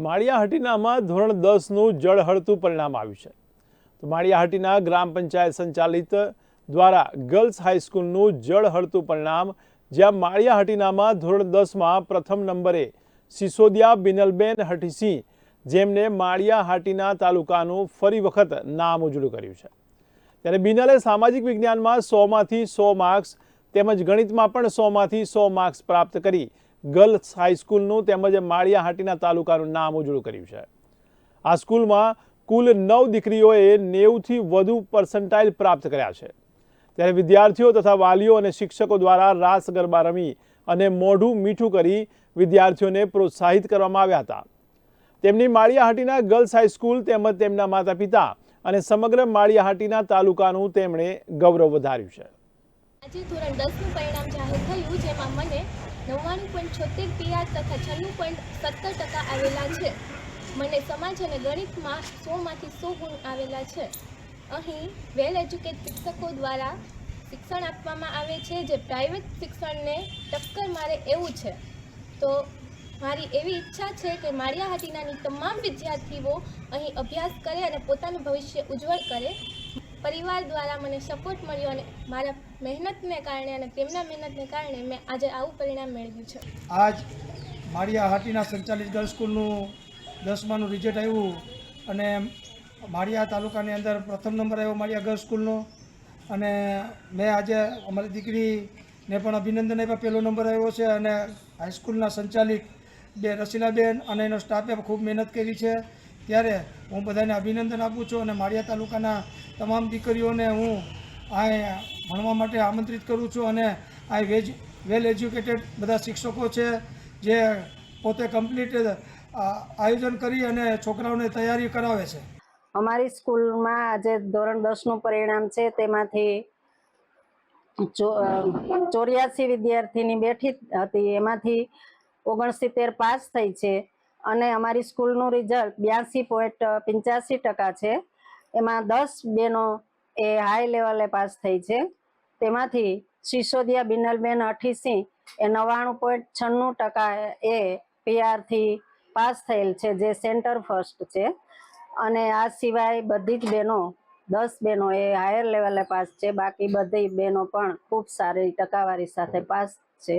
માળિયાહાટીનામાં ધોરણ દસનું જળહળતું પરિણામ આવ્યું છે. તો માળિયાહાટીના ગ્રામ પંચાયત સંચાલિત દ્વારા ગર્લ્સ હાઈસ્કૂલનું જળહળતું પરિણામ, જ્યાં માળિયાહાટીનામાં ધોરણ દસમાં પ્રથમ નંબરે સિસોદિયા બિનલબેન હઠીસિંહ જેમને માળિયાહાટીના તાલુકાનું ફરી વખત નામ ઉજળું કર્યું છે. ત્યારે બિનલે સામાજિક વિજ્ઞાનમાં સોમાંથી સો માર્ક્સ તેમજ ગણિતમાં પણ સોમાંથી સો માર્ક્સ પ્રાપ્ત કરી ગર્લ્સ હાઈસ્કૂલનું તેમજ માળિયાહાટીના તાલુકાનું નામ ઉજળું કર્યું છે. આ સ્કૂલમાં કુલ નવ દીકરીઓએ નેવુંથી વધુ પર્સન્ટાઇલ પ્રાપ્ત કર્યા છે. ત્યારે વિદ્યાર્થીઓ તથા વાલીઓ અને શિક્ષકો દ્વારા રાસ ગરબા રમી અને મોઢું મીઠું કરી વિદ્યાર્થીઓને પ્રોત્સાહિત કરવામાં આવ્યા હતા. તેમની માળિયાહાટીના ગર્લ્સ હાઈસ્કૂલ તેમજ તેમના માતા પિતા અને સમગ્ર માળિયાહાટીના તાલુકાનું તેમણે ગૌરવ વધાર્યું છે. આજે ધોરણ દસનું પરિણામ જાહેર થયું, જેમાં મને નવ્વાણું પોઈન્ટ છોતેર પીઆર તથા છન્નું પોઈન્ટ સત્તર ટકા આવેલા છે. મને સમાજ અને ગણિતમાં સોમાંથી સો ગુણ આવેલા છે. અહીં વેલ એજ્યુકેટ શિક્ષકો દ્વારા શિક્ષણ આપવામાં આવે છે, જે પ્રાઇવેટ શિક્ષણને ટક્કર મારે એવું છે. તો મારી એવી ઈચ્છા છે કે માળિયાહાટીનાની તમામ વિદ્યાર્થીઓ અહીં અભ્યાસ કરે અને પોતાનું ભવિષ્ય ઉજ્જવળ કરે. પરિવાર દ્વારા મને સપોર્ટ મળ્યો અને મારા મહેનતને કારણે અને તેમના મહેનતને કારણે મેં આજે આવું પરિણામ મેળવ્યું છે. આજ માળિયા હાટીના સંચાલિત ગર્લ્સ સ્કૂલનું દસમાનું રિઝલ્ટ આવ્યું અને માળિયા તાલુકાની અંદર પ્રથમ નંબર આવ્યો માળિયા ગર્લ્સ સ્કૂલનો અને મેં આજે અમારી દીકરીને પણ અભિનંદન આપ્યા. પહેલો નંબર આવ્યો છે અને હાઈસ્કૂલના સંચાલિત બે રસીલાબેન અને એનો સ્ટાફે ખૂબ મહેનત કરી છે. ત્યારે હું બધાને અભિનંદન આપું છું અને માળિયા તાલુકાના તમામ દીકરીઓને હું આ ભણવા માટે આમંત્રિત કરું છું અને આ વેજ, વેલ એજ્યુકેટેડ બધા શિક્ષકો છે જે પોતે કમ્પ્લીટ આયોજન કરી અને છોકરાઓને તૈયારી કરાવે છે. અમારી સ્કૂલમાં આજે ધોરણ દસનું પરિણામ છે. તેમાંથી ચોર્યાસી વિદ્યાર્થીની બેઠી હતી. એમાંથી ઓગણસિત્તેર પાસ થઈ છે. અને અમારી સ્કૂલનું રિઝલ્ટ બ્યાસી પોઈન્ટ પંચ્યાસી ટકા છે. એમાં દસ બેનો એ હાઈ લેવલે પાસ થઈ છે. તેમાંથી સિસોદિયા બિનલબેન અઠીસી એ નવ્વાણું પોઈન્ટ છન્નું ટકા એ પીઆરથી પાસ થયેલ છે, જે સેન્ટર ફર્સ્ટ છે. અને આ સિવાય બધી જ બહેનો દસ બહેનો એ હાયર લેવલે પાસ છે. બાકી બધી બહેનો પણ ખૂબ સારી ટકાવારી સાથે પાસ છે.